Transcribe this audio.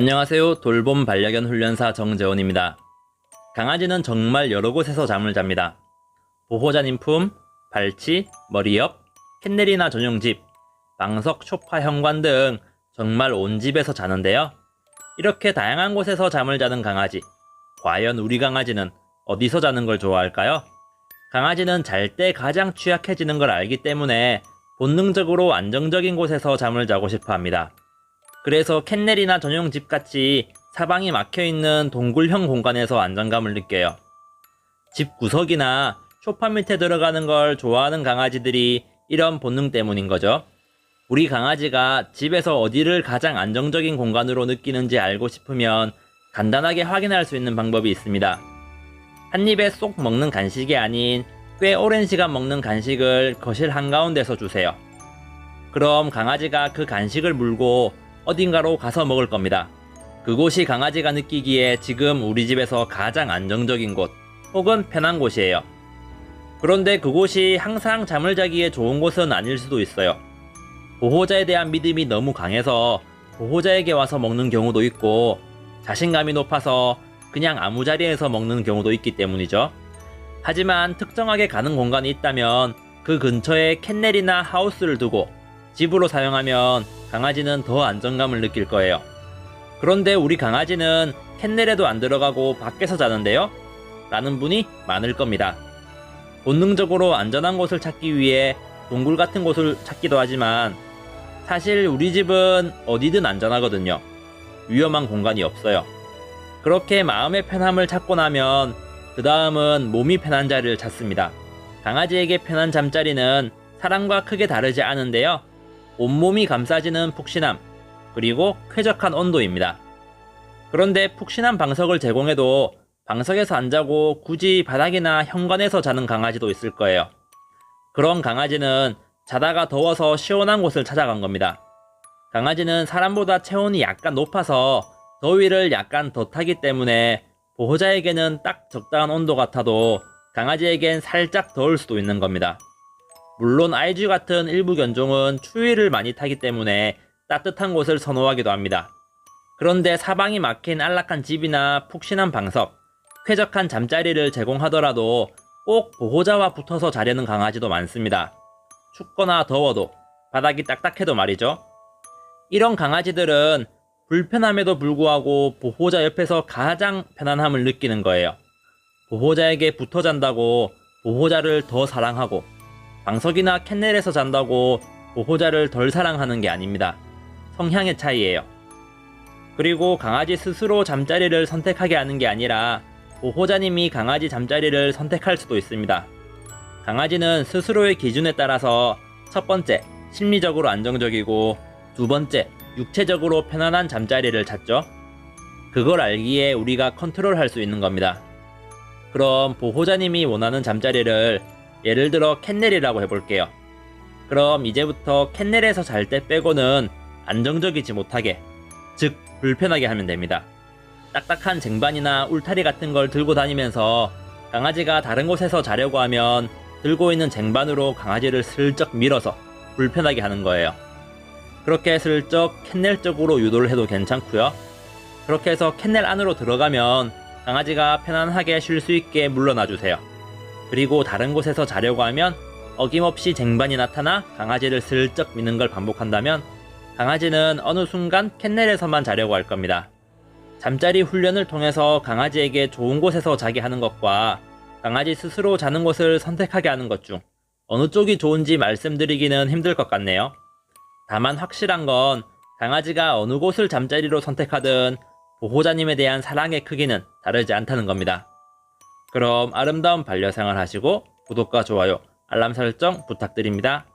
안녕하세요. 돌봄 반려견 훈련사 정재원입니다. 강아지는 정말 여러 곳에서 잠을 잡니다. 보호자님 품, 발치, 머리 옆, 캔넬이나 전용 집, 방석, 소파, 현관 등 정말 온 집에서 자는데요. 이렇게 다양한 곳에서 잠을 자는 강아지. 과연 우리 강아지는 어디서 자는 걸 좋아할까요? 강아지는 잘 때 가장 취약해지는 걸 알기 때문에 본능적으로 안정적인 곳에서 잠을 자고 싶어 합니다. 그래서 캔넬이나 전용 집 같이 사방이 막혀 있는 동굴형 공간에서 안정감을 느껴요. 집 구석이나 소파 밑에 들어가는 걸 좋아하는 강아지들이 이런 본능 때문인 거죠. 우리 강아지가 집에서 어디를 가장 안정적인 공간으로 느끼는지 알고 싶으면 간단하게 확인할 수 있는 방법이 있습니다. 한 입에 쏙 먹는 간식이 아닌 꽤 오랜 시간 먹는 간식을 거실 한가운데서 주세요. 그럼 강아지가 그 간식을 물고 어딘가로 가서 먹을 겁니다. 그곳이 강아지가 느끼기에 지금 우리 집에서 가장 안정적인 곳 혹은 편한 곳이에요. 그런데 그곳이 항상 잠을 자기에 좋은 곳은 아닐 수도 있어요. 보호자에 대한 믿음이 너무 강해서 보호자에게 와서 먹는 경우도 있고 자신감이 높아서 그냥 아무 자리에서 먹는 경우도 있기 때문이죠. 하지만 특정하게 가는 공간이 있다면 그 근처에 캔넬이나 하우스를 두고 집으로 사용하면 강아지는 더 안정감을 느낄 거예요. 그런데 우리 강아지는 캔넬에도 안 들어가고 밖에서 자는데요? 라는 분이 많을 겁니다. 본능적으로 안전한 곳을 찾기 위해 동굴 같은 곳을 찾기도 하지만 사실 우리 집은 어디든 안전하거든요. 위험한 공간이 없어요. 그렇게 마음의 편함을 찾고 나면 그 다음은 몸이 편한 자리를 찾습니다. 강아지에게 편한 잠자리는 사람과 크게 다르지 않은데요. 온몸이 감싸지는 푹신함, 그리고 쾌적한 온도입니다. 그런데 푹신한 방석을 제공해도 방석에서 안 자고 굳이 바닥이나 현관에서 자는 강아지도 있을 거예요. 그런 강아지는 자다가 더워서 시원한 곳을 찾아간 겁니다. 강아지는 사람보다 체온이 약간 높아서 더위를 약간 더 타기 때문에 보호자에게는 딱 적당한 온도 같아도 강아지에겐 살짝 더울 수도 있는 겁니다. 물론 아이즈 같은 일부 견종은 추위를 많이 타기 때문에 따뜻한 곳을 선호하기도 합니다. 그런데 사방이 막힌 안락한 집이나 푹신한 방석, 쾌적한 잠자리를 제공하더라도 꼭 보호자와 붙어서 자려는 강아지도 많습니다. 춥거나 더워도 바닥이 딱딱해도 말이죠. 이런 강아지들은 불편함에도 불구하고 보호자 옆에서 가장 편안함을 느끼는 거예요. 보호자에게 붙어 잔다고 보호자를 더 사랑하고 방석이나 캔넬에서 잔다고 보호자를 덜 사랑하는 게 아닙니다. 성향의 차이예요. 그리고 강아지 스스로 잠자리를 선택하게 하는 게 아니라 보호자님이 강아지 잠자리를 선택할 수도 있습니다. 강아지는 스스로의 기준에 따라서 첫 번째, 심리적으로 안정적이고 두 번째, 육체적으로 편안한 잠자리를 찾죠. 그걸 알기에 우리가 컨트롤 할 수 있는 겁니다. 그럼 보호자님이 원하는 잠자리를 예를 들어 캔넬이라고 해볼게요. 그럼 이제부터 캔넬에서 잘 때 빼고는 안정적이지 못하게, 즉 불편하게 하면 됩니다. 딱딱한 쟁반이나 울타리 같은 걸 들고 다니면서 강아지가 다른 곳에서 자려고 하면 들고 있는 쟁반으로 강아지를 슬쩍 밀어서 불편하게 하는 거예요. 그렇게 슬쩍 캔넬 쪽으로 유도를 해도 괜찮고요. 그렇게 해서 캔넬 안으로 들어가면 강아지가 편안하게 쉴 수 있게 물러나 주세요. 그리고 다른 곳에서 자려고 하면 어김없이 쟁반이 나타나 강아지를 슬쩍 미는 걸 반복한다면 강아지는 어느 순간 캔넬에서만 자려고 할 겁니다. 잠자리 훈련을 통해서 강아지에게 좋은 곳에서 자게 하는 것과 강아지 스스로 자는 곳을 선택하게 하는 것 중 어느 쪽이 좋은지 말씀드리기는 힘들 것 같네요. 다만 확실한 건 강아지가 어느 곳을 잠자리로 선택하든 보호자님에 대한 사랑의 크기는 다르지 않다는 겁니다. 그럼 아름다운 반려생활 하시고 구독과 좋아요, 알람 설정 부탁드립니다.